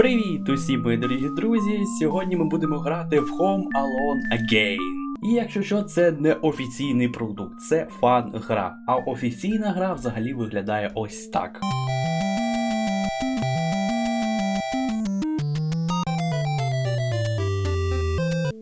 Привіт усі мої дорогі друзі! Сьогодні ми будемо грати в Home Alone Again. І якщо що, це не офіційний продукт, це фан-гра. А офіційна гра взагалі виглядає ось так.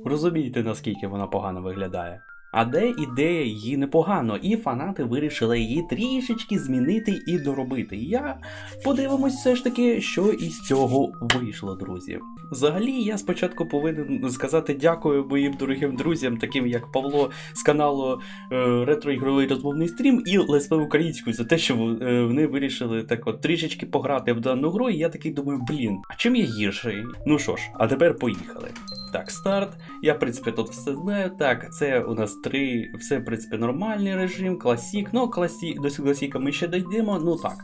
Розумієте, наскільки вона погано виглядає? А де ідея її непогано, і фанати вирішили її трішечки змінити і доробити. Я подивимось, все ж таки, що із цього вийшло, друзі. Взагалі, я спочатку повинен сказати дякую моїм дорогим друзям, таким як Павло з каналу е, Ретроігровий розмовний стрім і Леспе Українською за те, що е, вони вирішили так от трішечки пограти в дану гру. І я такий думаю, блін, а чим я гірший? Ну що ж, а тепер поїхали. Так, старт. Я, в принципі, тут все знаю. Так, це у нас три, все, в принципі, нормальний режим, класік. Ну, класік, до класіка ми ще дійдемо, ну так.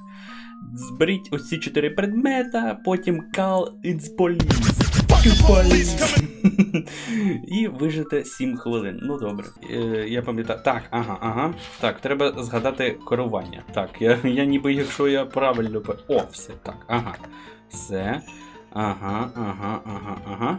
Зберіть ось чотири предмета, потім call it's police. І вижити 7 хвилин. Ну добре. Е, я пам'ятаю. Так, ага, ага. Так, треба згадати керування. Так, я я ніби, якщо я правильно. О, все. Так, ага. Все. Ага, ага, ага, ага.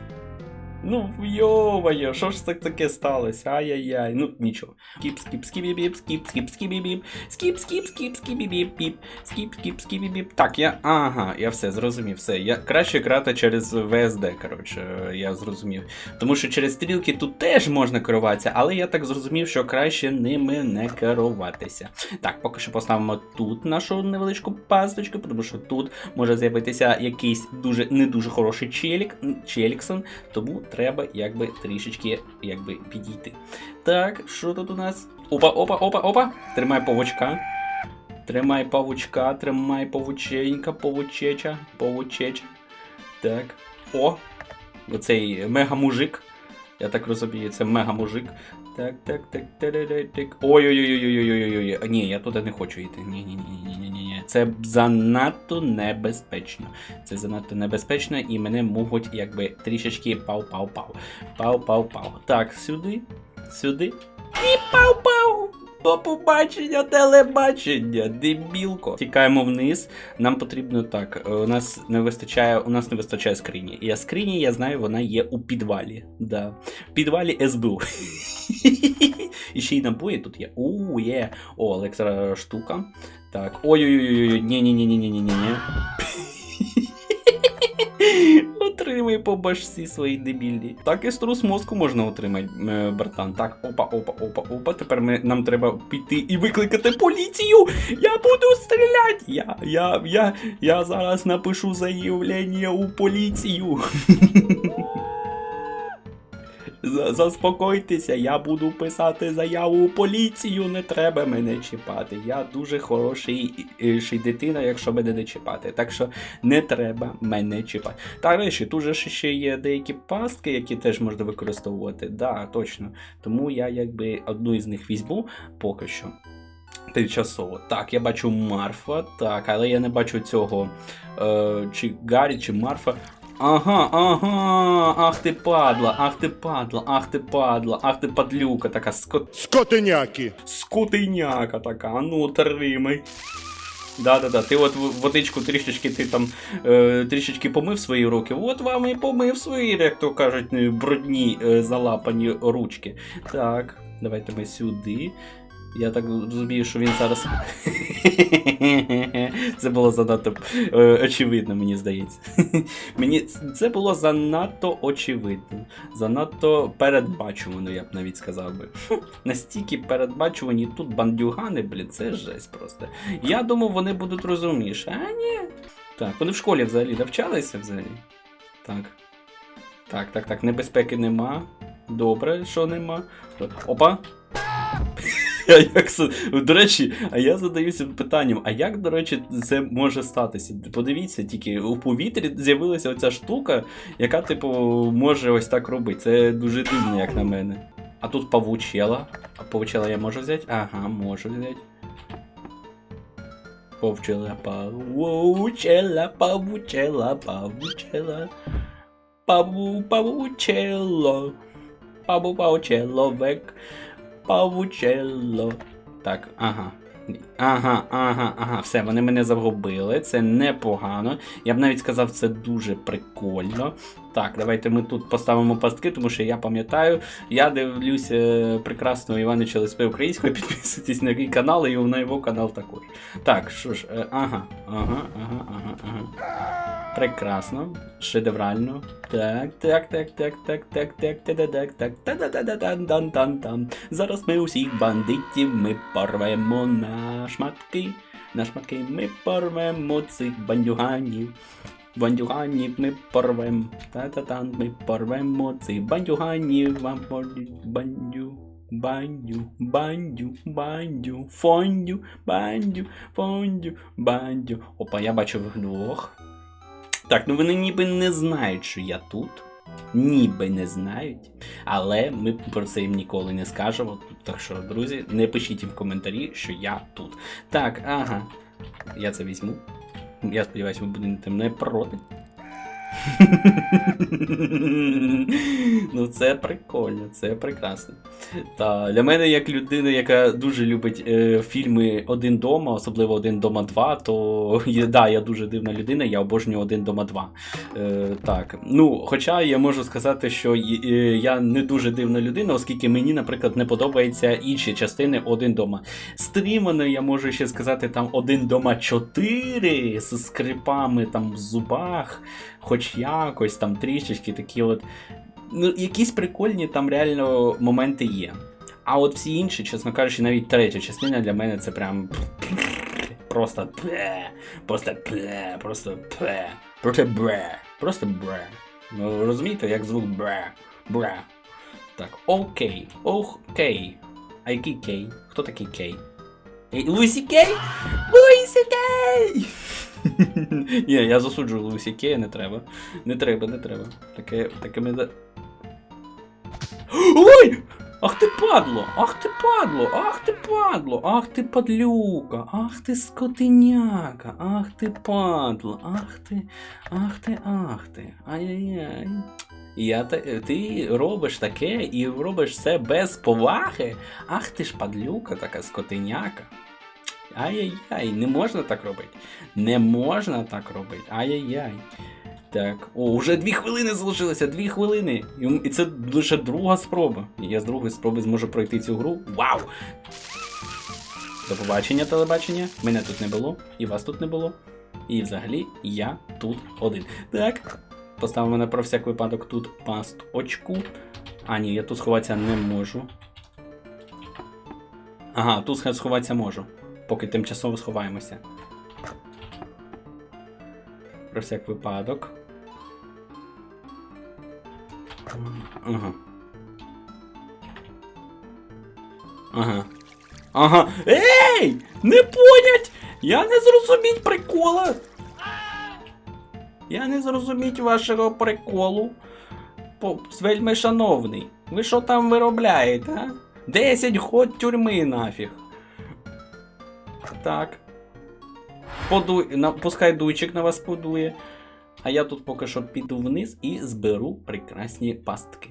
Ну, йо-моє, що ж так таке сталося? Ай-яй-яй, ну нічого. Скіп, скіп, скібібіп, скіп, скіп, скібібіп, скіп, скіп, скіп, скібібіп, піп, скіп, скіп, скібібіп. Так, я. Ага, я все зрозумів, все. Я краще грати через VSD, коротше, я зрозумів. Тому що через стрілки тут теж можна керуватися, але я так зрозумів, що краще ними не керуватися. Так, поки що поставимо тут нашу невеличку пасточку, тому що тут може з'явитися якийсь дуже не дуже хороший челік, челіксон, тому треба якби трішечки якби підійти. Так, що тут у нас? Опа, опа, опа, опа. Тримай павучка. Тримай павучка, тримай павученька, павучеча, павучеча. Так. О! Оцей мега-мужик. Я так розумію, це мега-мужик. Так, так, так, так, так. Ой-ой-ой-ой-ой-ой-ой. Ні, я туди не хочу йти. Ні, ні, ні, ні, ні, ні. Це занадто небезпечно. Це занадто небезпечно і мене можуть якби трішечки пау-пау-пау. Пау-пау-пау. Так, сюди, сюди. І пау-пау! До побачення, телебачення, дебілко. Тікаємо вниз. Нам потрібно так. е, У нас не вистачає, у нас не вистачає скрині. І а скрині, я знаю, вона є у підвалі. Да. Підвалі СБУ. І ще й набої тут є. У, є. О, електро штука. Так. Ой-ой-ой, ні-ні-ні-ні-ні-ні-ні. Отримай по башці свої дебільні. Так і струс мозку можна отримати, е, братан. Так, опа, опа, опа, опа. Тепер ми, нам треба піти і викликати поліцію. Я буду стріляти. Я, я, я, я зараз напишу заявлення у поліцію. За- Заспокойтеся, я буду писати заяву у поліцію, не треба мене чіпати. Я дуже хороший дитина, якщо мене не чіпати. Так що не треба мене чіпати. Та речі, тут же ще є деякі пастки, які теж можна використовувати. Да, точно. Тому я якби одну із них візьму поки що. Тимчасово. Так, я бачу Марфа, так, але я не бачу цього. Е, чи Гаррі, чи Марфа. Ага, ага, ах ти падла, ах ти падла, ах ти падла, ах ти падлюка, така скот... Скотиняки. скотиняка така, а ну тримай. Да-да-да, ти от водичку трішечки ти там е, трішечки помив свої руки. От вам і помив свої, як то кажуть, брудні е, залапані ручки. Так, давайте ми сюди. Я так розумію, що він зараз. Це було занадто е, очевидно, мені здається. мені це було занадто очевидно, занадто передбачувано, я б навіть сказав би. Настільки передбачувані тут бандюгани, блін, це жесть просто. Я думав, вони будуть розумніші, а ні. Так, вони в школі взагалі навчалися взагалі. Так. Так, так, так, небезпеки нема. Добре, що нема. Опа. А як До речі, а я задаюся питанням: а як, до речі, це може статися? Подивіться, тільки у повітрі з'явилася оця штука, яка, типу, може ось так робити. Це дуже дивно, як на мене. А тут павучела. А павучела я можу взяти? Ага, можу взяти. Повчела, павучела, павучела, павучела. Паву, павучело. Паву, павучеловек. Павучело. Так, ага. Ага, ага, ага, все, вони мене загубили. Це непогано. Я б навіть сказав, це дуже прикольно. Так, давайте ми тут поставимо пастки, тому що я пам'ятаю, я дивлюся прекрасного Іванича Леспи українською, підписуйтесь на мій канал і на його канал також. Так, що ж, е, ага, ага, ага, ага, ага. Прекрасно, шедеврально. Так, так, так, так, так, так, так, так, так, так, так, та та та дан дан дан дан Зараз ми усіх бандитів ми порвемо на шматки. На шматки ми порвемо цих бандюганів. Бандюганів ми порвем. Та-та-тан, ми порвемо цих бандюганів. Вам бандю. Бандю, бандю, бандю, фондю, бандю, фондю, бандю. Опа, я бачу двох. Так, ну вони ніби не знають, що я тут. Ніби не знають. Але ми про це їм ніколи не скажемо. Так що, друзі, не пишіть їм в коментарі, що я тут. Так, ага. Я це візьму. Я сподіваюся, ви будете не проти. Ну, це прикольно, це прекрасно. Та для мене, як людина, яка дуже любить е, фільми Один дома, особливо Один дома 2, то є, да, я дуже дивна людина, я обожнюю Один дома 2. Е, так. Ну, хоча я можу сказати, що е, я не дуже дивна людина, оскільки мені, наприклад, не подобаються інші частини Один дома. Стрімано, я можу ще сказати, там Один дома 4 з скрипами там в зубах, хоч якось там трішечки такі от. Ну, якісь прикольні там реально моменти є. А от всі інші, чесно кажучи, навіть третя частина для мене це прям. Просто пе, просто пе, просто пе, просто бре, просто бре. Ну, розумієте, як звук бре, бре. Так, окей, окей. А який кей? Хто такий кей? Ей, Луїсі Кей? Луїсі Кей! Ні, я засуджую Луїсі Кея, не треба. Не треба, не треба. Таке, таке ми... Ой! Ах ти падло! Ах ти падло! Ах ти падло! Ах ти падлюка! Ах ти скотиняка! Ах ти падло! Ах ти, ах ти, ах ти! Ай-яй-яй! Я ти робиш таке і робиш це без поваги. Ах ти ж падлюка, така скотиняка. Ай-яй-яй, не можна так робити. Не можна так робити. Ай-яй-яй. Так, о, вже дві хвилини залишилося, дві хвилини. І це лише друга спроба. Я з другої спроби зможу пройти цю гру. Вау! До побачення, телебачення. Мене тут не було, і вас тут не було. І взагалі я тут один. Так. Поставимо на про всяк випадок тут пасточку. А, ні, я тут сховатися не можу. Ага, тут сховатися можу. Поки тимчасово сховаємося. Про всяк випадок. Ага. Ага. Ага. Ей! Не понять! Я не зрозуміть прикола! Я не зрозуміть вашого приколу. Вельми шановний. Ви що там виробляєте, а? 10 год тюрми нафіг. Так. Подуй, на, пускай дуйчик на вас подує. А я тут поки що піду вниз і зберу прекрасні пастки.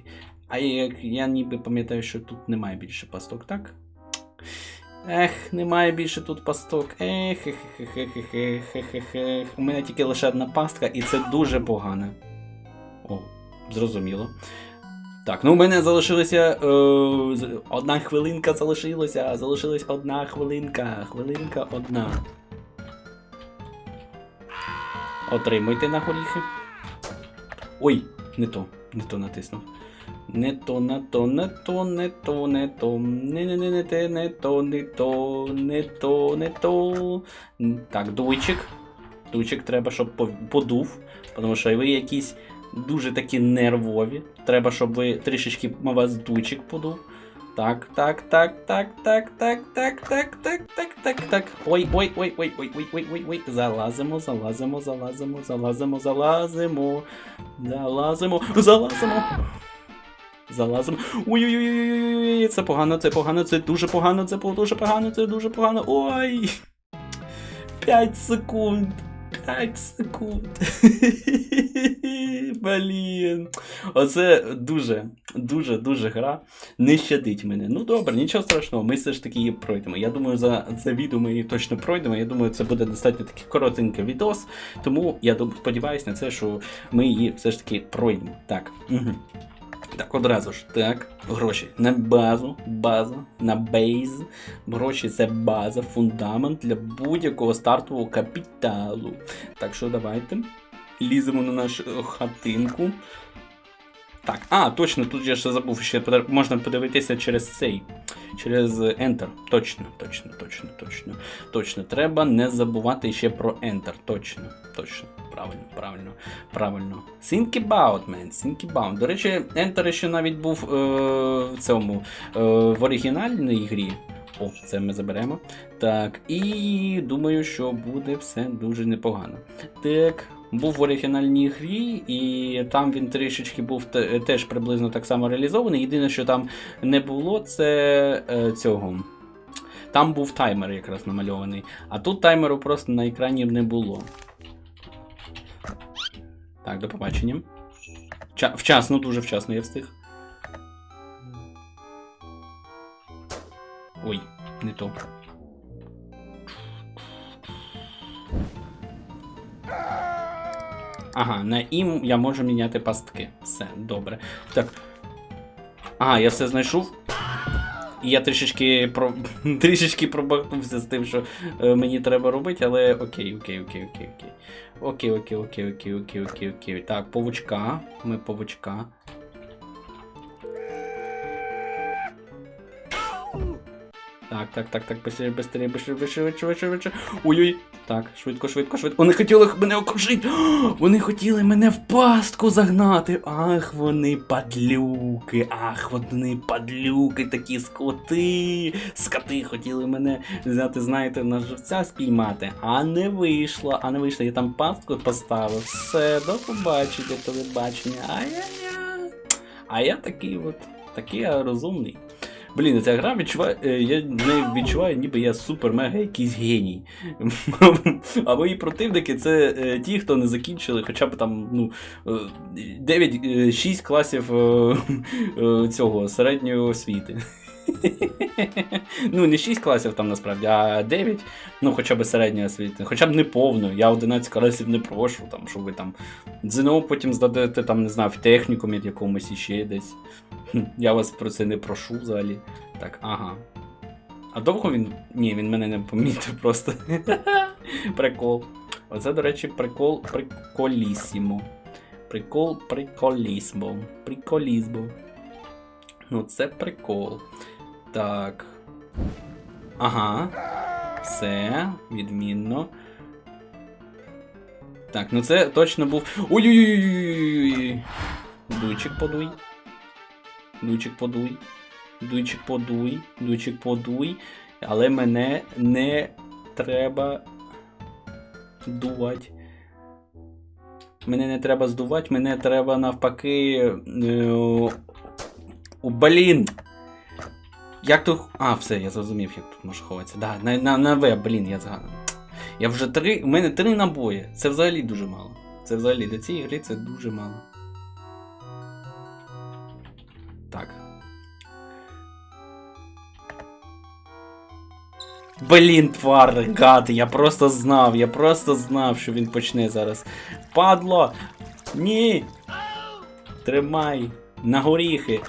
А як я ніби пам'ятаю, що тут немає більше пасток, так? Ех, немає більше тут пасток. Ех, ех, ех, ех, ех, ех, ех, ех, ех. У мене тільки лише одна пастка, і це дуже погано. О, зрозуміло. Так, ну у мене залишилося. Е, одна хвилинка залишилася. Залишилась одна хвилинка. Хвилинка одна. Отримуйте на горіхи. Ой, не то, не то натиснув. Не то, не то, не то, не то, не то, не не не не те, не то, не то, не то, не то. Так, дуйчик. Дуйчик треба, щоб подув, тому що ви якісь дуже такі нервові. Треба, щоб ви трішечки на вас дуйчик подув. Так, так, так, так, так, так, так, так, так, так, так, так. Ой, ой, ой, ой, ой, ой, ой, ой, ой. Залазимо, залазимо, залазимо, залазимо, залазимо. Залазимо, залазимо. Залазимо. Ой-ой-ой, це погано, це погано, це дуже погано, це дуже погано, це дуже погано. Ой. 5 секунд. 5 секунд. Блін. Оце дуже, дуже, дуже гра не щадить мене. Ну добре, нічого страшного, ми все ж таки її пройдемо. Я думаю, за це відео ми її точно пройдемо. Я думаю, це буде достатньо такий коротенький відос. Тому я сподіваюся на це, що ми її все ж таки пройдемо. Так. Угу. Так, одразу ж. Так, гроші на базу, база, на бейз. Гроші це база, фундамент для будь-якого стартового капіталу. Так що давайте ліземо на нашу хатинку. Так, а, точно, тут я ще забув, ще можна подивитися через цей. Через Enter. Точно, точно, точно, точно. Точно. Треба не забувати ще про Enter. Точно, точно. Правильно, правильно, правильно. Think about, man, think about. До речі, Enter ще навіть був е, в цьому е, в оригінальній грі. О, це ми заберемо. Так, і думаю, що буде все дуже непогано. Так, був в оригінальній грі, і там він трішечки був теж приблизно так само реалізований. Єдине, що там не було, це е, цього. Там був таймер якраз намальований. А тут таймеру просто на екрані не було. Так, до побачення. Ча- вчасно, дуже вчасно я встиг. Ой, не то. Ага, на ім я можу міняти пастки. Все, добре. Так. Ага, я все знайшов. І я трішечки про... трішечки пробахнувся з тим, що е, мені треба робити, але окей, окей, окей, окей, окей. Окей, окей, окей, окей, окей, окей, окей. Так, павучка. Ми павучка. Так, так, так, так, быстрее, быстрее, быстрее, быстрее, быстрее, быстрее, быстрее. Ой-ой. Так, швидко, швидко, швидко. Вони хотіли мене окружити. Вони хотіли мене в пастку загнати. Ах, вони падлюки. Ах, вони падлюки, такі скоти. Скоти хотіли мене взяти, знаєте, на живця спіймати. А не вийшло, а не вийшло. Я там пастку поставив. Все, до побачення, телебачення. Ай-яй-яй. А я такий от, такий я розумний. Блін, ця гра відчуває. е, Я не відчуваю, ніби я супер-мега якийсь геній. А мої противники це е, ті, хто не закінчили хоча б там ну, 9-6 класів е, е, цього середньої освіти. Ну, не 6 класів там насправді, а 9, ну хоча б середньої освіти, хоча б не повно. Я 11 класів не прошу, там, щоб ви там ЗНО потім здадете, там, не знаю, в технікумі якомусь іще десь. Я вас про це не прошу взагалі. Так, ага. А довго він. Ні, він мене не помітив просто. Прикол. Оце, до речі, прикол приколісімо. Прикол приколісмо. Приколізмо. Ну, це прикол. Так. Ага. Все, відмінно. Так, ну це точно був. Ой-ой-ой! Дуйчик подуй. Дуйчик подуй. Дуйчик подуй. Дуйчик подуй. Але мене не треба дувати. Мене не треба здувати, мене треба навпаки. Блін! Як тут. А, все, я зрозумів, як тут може ховатися. Да, на, на, на В, блін, я згадав. Я вже три. У мене три набої. Це взагалі дуже мало. Це взагалі для цієї гри це дуже мало. Так. Блін, твар, гад, я просто знав, я просто знав, що він почне зараз. Падло! Ні! Тримай! На горіхи!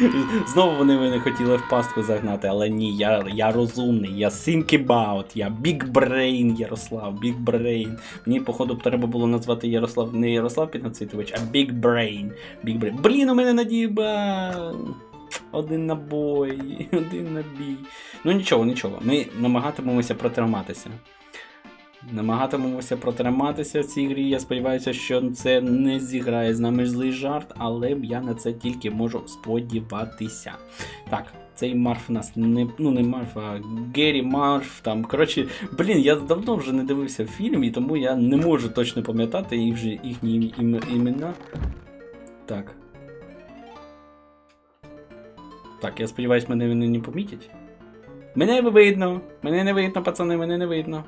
Знову вони мене хотіли в пастку загнати, але ні, я, я розумний, я think about, я big brain Ярослав, big brain. Мені, походу, треба було назвати Ярослав не Ярослав Піднацитович, а big brain. Big brain. Блін, у мене надіба. Один набой, один набій. Ну нічого, нічого. Ми намагатимемося протриматися. Намагатимемося протриматися в цій грі. Я сподіваюся, що це не зіграє з нами злий жарт, але я на це тільки можу сподіватися. Так, цей Марф у нас не. Ну, не Марф, а Геррі Марф. Там. Коротше, блін, я давно вже не дивився фільм, і тому я не можу точно пам'ятати їх вже їхні ім- імена. Так. Так, я сподіваюся, мене вони не помітять. Мене видно. Мене не видно, пацани, мене не видно.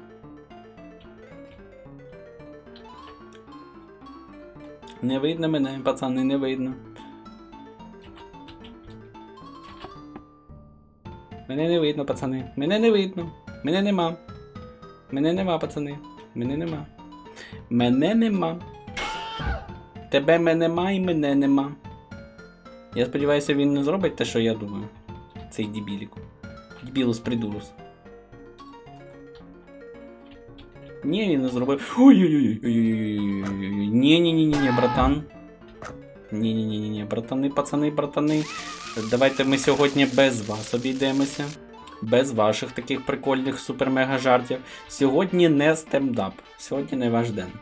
Не видно мене, пацани, не видно. Мене не видно, пацани. Мене не видно. Мене нема. Мене нема, пацани. Мене нема. Мене нема. Тебе мене нема і мене нема. Я сподіваюся, він не зробить те, що я думаю. Цей дебілік. Дебілус придурус. Ні, він не зробив. Ой-ой-ой. Ні-ні-ні-ні, братан. Ні-ні-ні-ні, братани, пацани, братани. Давайте ми сьогодні без вас обійдемося. Без ваших таких прикольних супер-мега жартів. Сьогодні не стендап. Сьогодні не ваш день.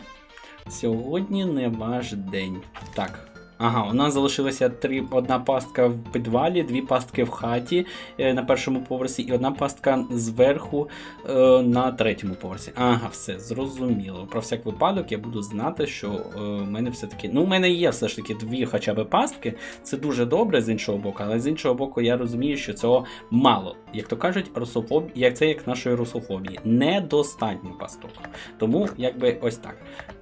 Сьогодні не ваш день. Так. Ага, у нас залишилося три, одна пастка в підвалі, дві пастки в хаті е, на першому поверсі, і одна пастка зверху е, на третьому поверсі. Ага, все, зрозуміло. Про всяк випадок я буду знати, що е, в мене все-таки. Ну, у мене є все ж таки дві хоча б пастки. Це дуже добре з іншого боку, але з іншого боку, я розумію, що цього мало. Як то кажуть, русофоб... як це як нашої русофобії. Недостатньо пасток. Тому, якби ось так.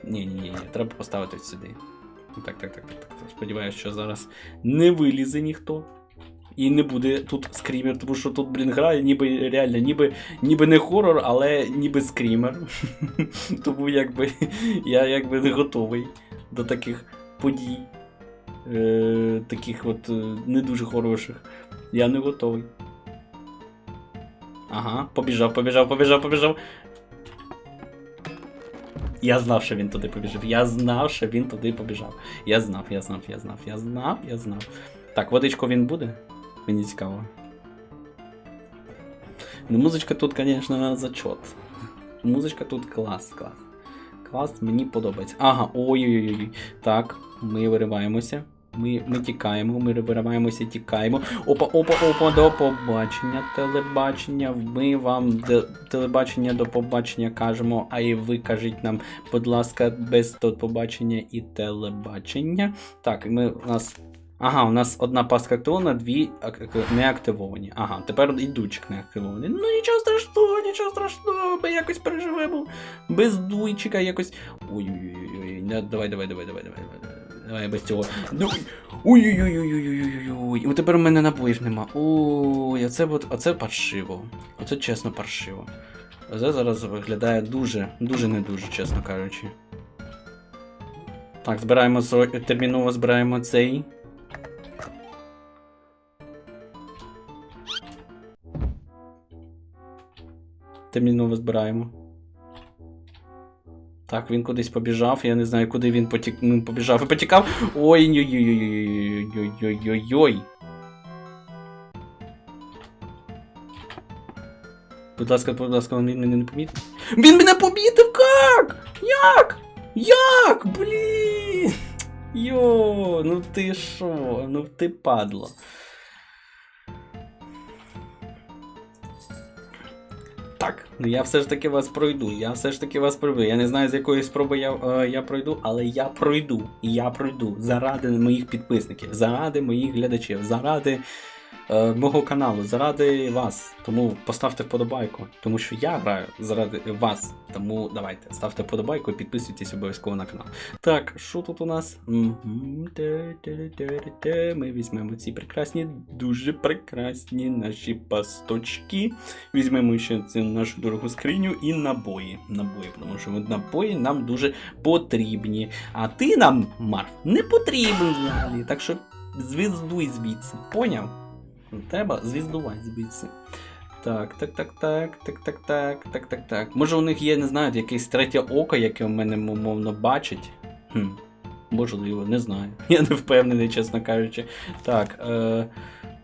Ні, ні, ні, треба поставити сюди. Так, так, так, так, так. Сподіваюсь, що зараз не вилізе ніхто. І не буде тут скрімер, тому що тут, блін, грає, ніби реально, ніби, ніби не хорор, але ніби скрімер. тому якби я якби не готовий до таких подій. Е, таких от е, не дуже хороших. Я не готовий. Ага, побіжав, побіжав, побіжав, побіжав. Я знав, що він туди побіжав. Я знав, що він туди побіжав. Я знав, я знав, я знав, я знав, я знав. Так, водичку він буде? Мені цікаво. Ну, музичка тут, звісно, зачот. Музичка тут клас, клас. Клас, мені подобається. Ага, ой-ой-ой. Так, ми вириваємося. Ми, ми тікаємо, ми вириваємося, тікаємо. Опа, опа, опа, до побачення, телебачення. Ми вам телебачення до побачення кажемо, а і ви кажіть нам, будь ласка, без до побачення і телебачення. Так, ми у нас. Ага, у нас одна пастка активована, дві не активовані. Ага, тепер і дучик не активований. Ну нічого страшного, нічого страшного, ми якось переживемо. Без дуйчика якось. Ой-ой-ой, давай, давай, давай, давай, давай, давай. Давай без цього. Давай. Ой-ой-ой-ой-ой-ой-ой. І тепер у мене набоїв нема. Ой, оце, оце паршиво. Оце чесно паршиво. Оце зараз виглядає дуже, дуже не дуже, чесно кажучи. Так, збираємо терміново збираємо цей. Терміново збираємо. Так, він кудись побіжав, я не знаю, куди він потік... ну, побіжав і потікав. Ой-ой-ой-ой-ой-ой-ой-ой. Будь ласка, будь ласка, він мене не помітив. Він мене помітив! Как? Як? Як? Блін! Йо, ну ти що? Ну ти падло. Я все ж таки вас пройду. Я все ж таки вас пройду. Я не знаю, з якої спроби я, е, я пройду, але я пройду. Я пройду заради моїх підписників, заради моїх глядачів, заради е, мого каналу, заради вас. Тому поставте вподобайку, тому що я граю заради вас. Тому давайте ставте вподобайку і підписуйтесь обов'язково на канал. Так, що тут у нас? Ми візьмемо ці прекрасні, дуже прекрасні наші пасточки. Візьмемо ще цю нашу дорогу скриню і набої. Набої, тому що набої нам дуже потрібні. А ти нам, Марф, не потрібен взагалі. Так що звіздуй звідси. Поняв? Треба звіздувати звідси. Так, так, так, так, так, так, так, так, так, так. Може у них є, не знаю, якесь третє око, яке в мене мовно бачить. Хм. Можливо, не знаю. Я не впевнений, чесно кажучи. Так, е...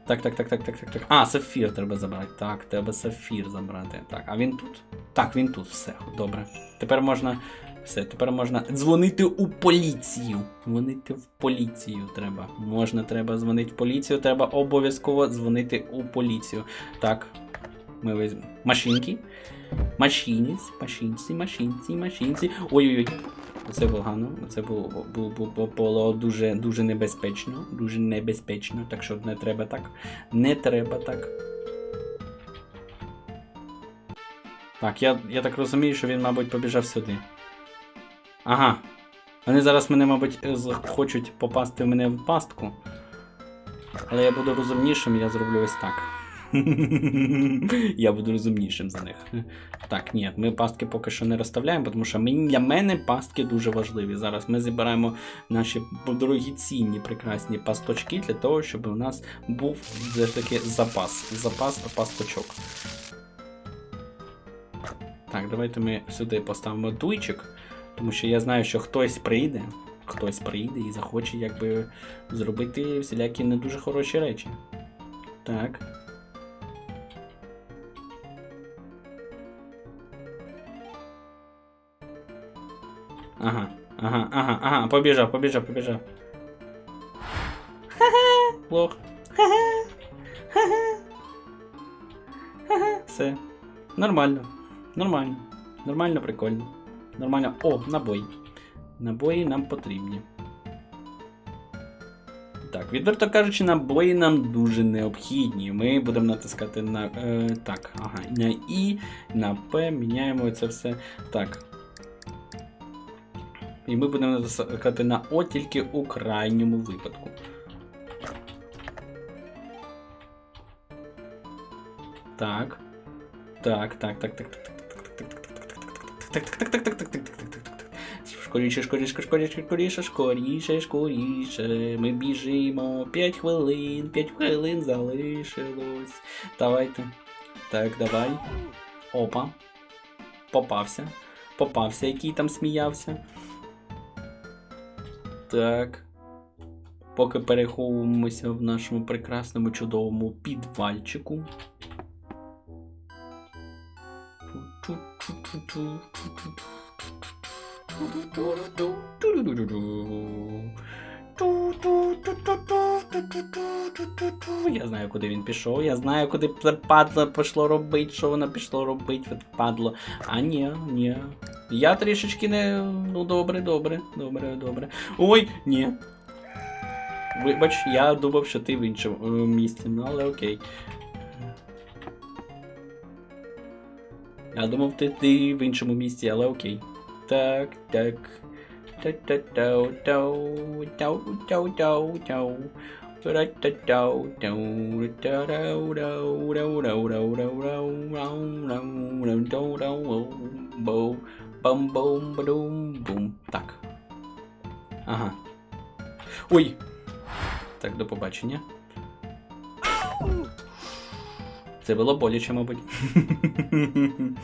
так, так, так, так, так, так, так. А, сапфір треба забрати. Так, треба сапфір забрати. Так, а він тут? Так, він тут, все, добре. Тепер можна. Все, тепер можна дзвонити у поліцію. Дзвонити в поліцію треба. Можна, треба дзвонити в поліцію, треба обов'язково дзвонити у поліцію. Так, ми візьмемо. Машинки. Машиніс, машинці, машинці, машинці. Ой-ой-ой. Це погано. Це було, було, було, дуже, дуже небезпечно. Дуже небезпечно. Так що не треба так. Не треба так. Так, я, я так розумію, що він, мабуть, побіжав сюди. Ага. Вони зараз мене, мабуть, е, хочуть попасти в мене в пастку. Але я буду розумнішим, я зроблю ось так. я буду розумнішим за них. Так, ні, ми пастки поки що не розставляємо, тому що для мене пастки дуже важливі. Зараз ми збираємо наші дорогоцінні прекрасні пасточки для того, щоб у нас був все ж таки запас. Запас пасточок. Так, давайте ми сюди поставимо дуйчик, тому що я знаю, що хтось прийде, хтось прийде і захоче якби зробити всілякі не дуже хороші речі. Так. Ага, ага, ага, ага, побіжав, побіжав, побіжав. Ха-ха, лох. Ха-ха. Ха-ха. Ха-ха. Все. Нормально. Нормально. Нормально, прикольно. Нормально. О, набої. Набої нам потрібні. Так, відверто кажучи, набої нам дуже необхідні. Ми будемо натискати на. Е, так, ага, на І, на П, міняємо це все. Так. І ми будемо натискати на О тільки у крайньому випадку. Так. Так, так, так, так, так, так, так, так, так, так, так, так, так, так, так, так. Скоріше, скоріше, скоріше, скоріше, скоріше, скоріше. Ми біжимо. 5 хвилин, 5 хвилин залишилось. Давайте. Так, давай. Опа. Попався. Попався, який там сміявся. Так. Поки переховуємося в нашому прекрасному чудовому підвальчику. Я знаю, куди він пішов. Я знаю, куди падло пішло робити, що воно пішло робити, падло. А ні, ні. Я трішечки не. Ну добре, добре, добре, добре. Ой, ні. Вибач, я думав, що ти в іншому е, місці, ну але окей. Я думав, ти, ти в іншому місці, але окей. Так, так. Так. Ага. Ой! Так, до побачення. Це було боляче, мабуть.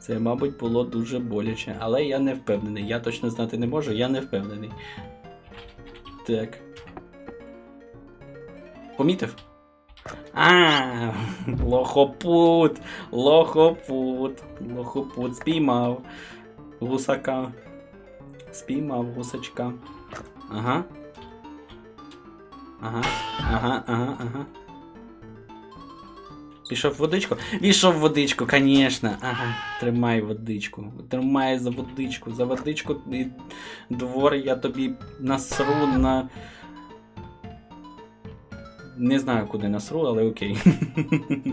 Це, мабуть, було дуже боляче, але я не впевнений. Я точно знати не можу, я не впевнений. Так. Помітив? А, лохопут, лохопут, лохопут, спіймав гусака. Спіймав гусачка. Ага. Ага, ага, ага, ага. Пішов водичку? Пішов водичку, звісно. Ага, тримай водичку. Тримай за водичку. За водичку і двор я тобі насру на. Не знаю, куди насру, але окей.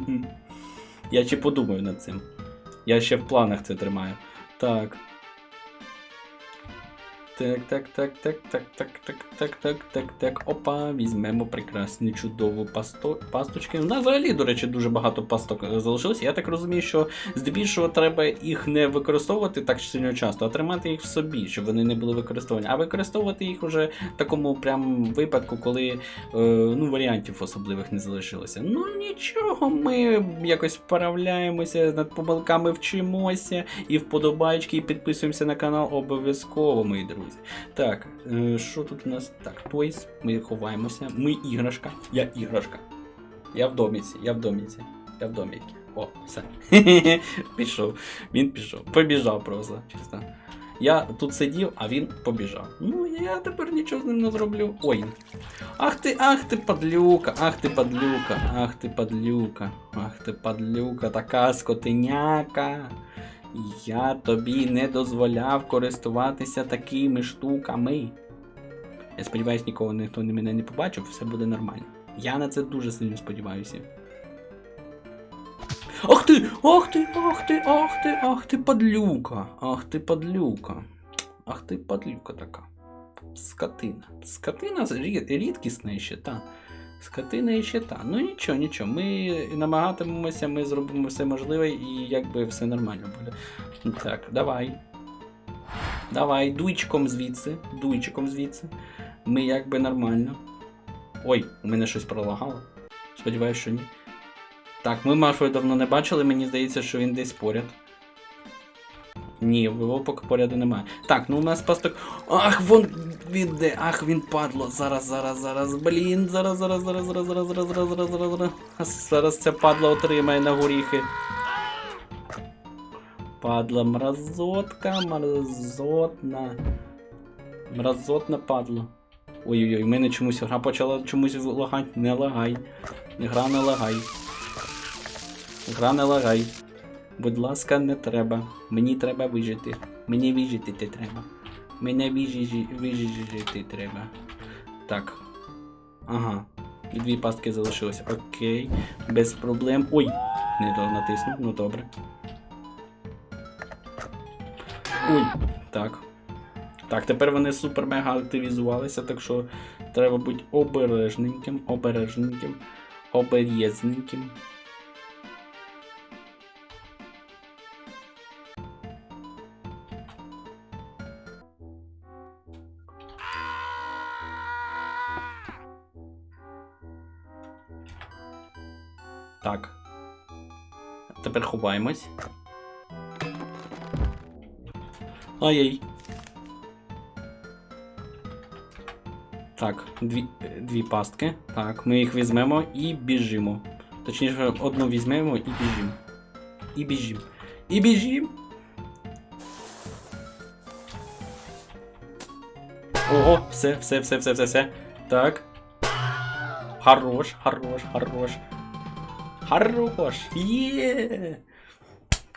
я ще подумаю над цим. Я ще в планах це тримаю. Так. Так, так, так, так, так, так, так, так, так, так, так. Опа, візьмемо прекрасну чудову пасто... пасточки. У нас взагалі, до речі, дуже багато пасток е, залишилося. Я так розумію, що здебільшого треба їх не використовувати так сильно часто, а тримати їх в собі, щоб вони не були використовані. А використовувати їх уже в такому прям випадку, коли е, ну, варіантів особливих не залишилося. Ну нічого, ми якось вправляємося, над помилками вчимося, і вподобайки, і підписуємося на канал обов'язково, мої друзі. Так, е, що тут у нас? Так, Тойс, ми ховаємося. Ми іграшка. Я іграшка. Я в доміці, я в доміці. Я в доміці. О, все. пішов. Він пішов. Побіжав просто, чесно. Я тут сидів, а він побіжав. Ну, я тепер нічого з ним не зроблю. Ой. Ах ти, ах ти падлюка, ах ти падлюка, ах ти падлюка, ах ти падлюка, така скотиняка. Я тобі не дозволяв користуватися такими штуками. Я сподіваюся, нікого ніхто мене не побачив, все буде нормально. Я на це дуже сильно сподіваюся. Ах ти! Ах ти! Ах ти! Ах ти! Ах ти, падлюка! Ах ти, падлюка! Ах ти, падлюка така. Скотина. Скотина рі- рідкісна ще та. Скотина ще та. Ну нічого, нічого. Ми намагатимемося, ми зробимо все можливе і якби все нормально буде. Так, давай. Давай, дуйчиком звідси. Дуйчиком звідси. Ми якби нормально. Ой, у мене щось пролагало. Сподіваюсь, що ні. Так, ми Марфою давно не бачили, мені здається, що він десь поряд. Ні, його поки поряду немає. Так, ну у нас пасток. Ах, вон він де, ах, він падло. Зараз, зараз, зараз. Блін, зараз, зараз, зараз, зараз, зараз, зараз, зараз, зараз, зараз, зараз. Зараз ця падла отримає на горіхи. Падла мразотка, мразотна. Мразотна падла. Ой-ой-ой, в мене чомусь гра почала чомусь лагати. Не лагай. Гра не лагай. Гра не лагай. Будь ласка, не треба. Мені треба вижити. Мені вижити треба. Мене вижити, треба. Так. Ага. Дві пастки залишилось. Окей. Без проблем. Ой! Не то натиснув, ну добре. Ой, так. Так, тепер вони супер-мега активізувалися, так що треба бути обережненьким, обережненьким, обережненьким. Тепер ховаємось. Ай-яй. Так, дві, дві пастки. Так, ми їх візьмемо і біжимо. Точніше, одну візьмемо і біжимо. І біжимо. І біжимо. Ого, все, все, все, все, все, все. Так. Хорош, хорош, хорош. Хорош.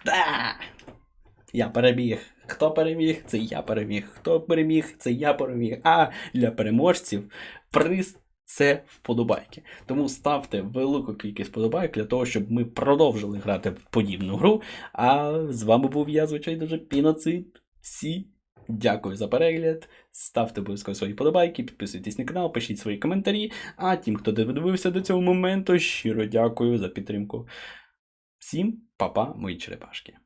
Да. Я переміг. Хто переміг? Це я переміг. Хто переміг? Це я переміг. А для переможців приз це вподобайки. Тому ставте велику кількість вподобайок для того, щоб ми продовжили грати в подібну гру. А з вами був я, звичайно же, Піноцид. Всі. Дякую за перегляд. Ставте обов'язково свої подобайки, підписуйтесь на канал, пишіть свої коментарі. А тим, хто додивився до цього моменту, щиро дякую за підтримку. Всім па-па, мої черепашки.